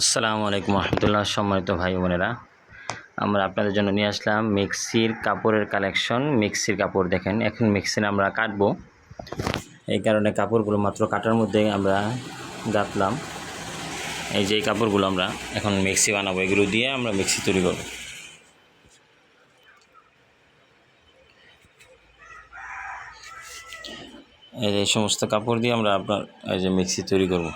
আসসালামু আলাইকুম রহমতুল্লাহ, সম্মানিত ভাই বোনেরা। আমরা আপনাদের জন্য নিয়ে আসলাম মিক্সির কাপড়ের কালেকশন। মিক্সির কাপড় দেখেন, এখন মিক্সির আমরা কাটবো। এই কারণে কাপড়গুলো মাত্র কাটার মধ্যে আমরা গাঁথলাম এই যে কাপড়গুলো আমরা এখন মিক্সি বানাবো, এগুলো দিয়ে আমরা মিক্সি তৈরি করব। এই যে সমস্ত কাপড় দিয়ে আমরা আপনার এই যে মিক্সি তৈরি করব।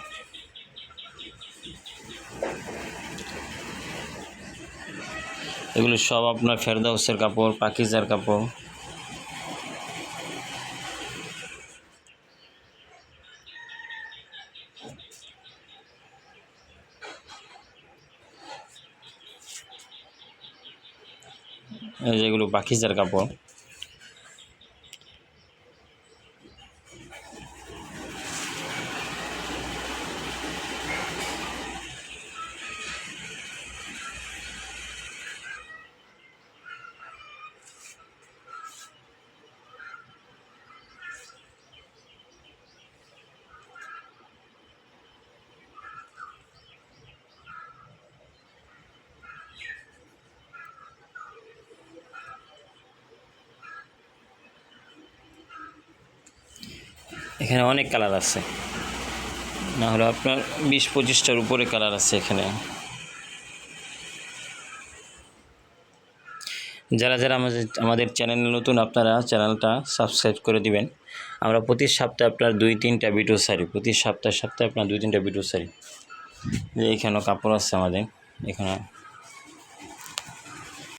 এগুলো সব আপনার ফেরদাউসের কাপড় পাকিজার কাপড়। যেগুলো পাখিজার কাপড়। এখানে অনেক কালার আছে। না হলে আপনার বিশ পঁচিশটার উপরে কালার আছে এখানে। যারা যারা আমাদের আমাদের চ্যানেল নতুন, আপনারা চ্যানেলটা সাবস্ক্রাইব করে দিবেন। আমরা প্রতি সপ্তাহে আপনার দুই, তিনটা ভিডিও সারি প্রতি সপ্তাহে সপ্তাহে আপনার দুই, তিনটা ভিডিও সারি এখানেও কাপড় আছে আমাদের এখানে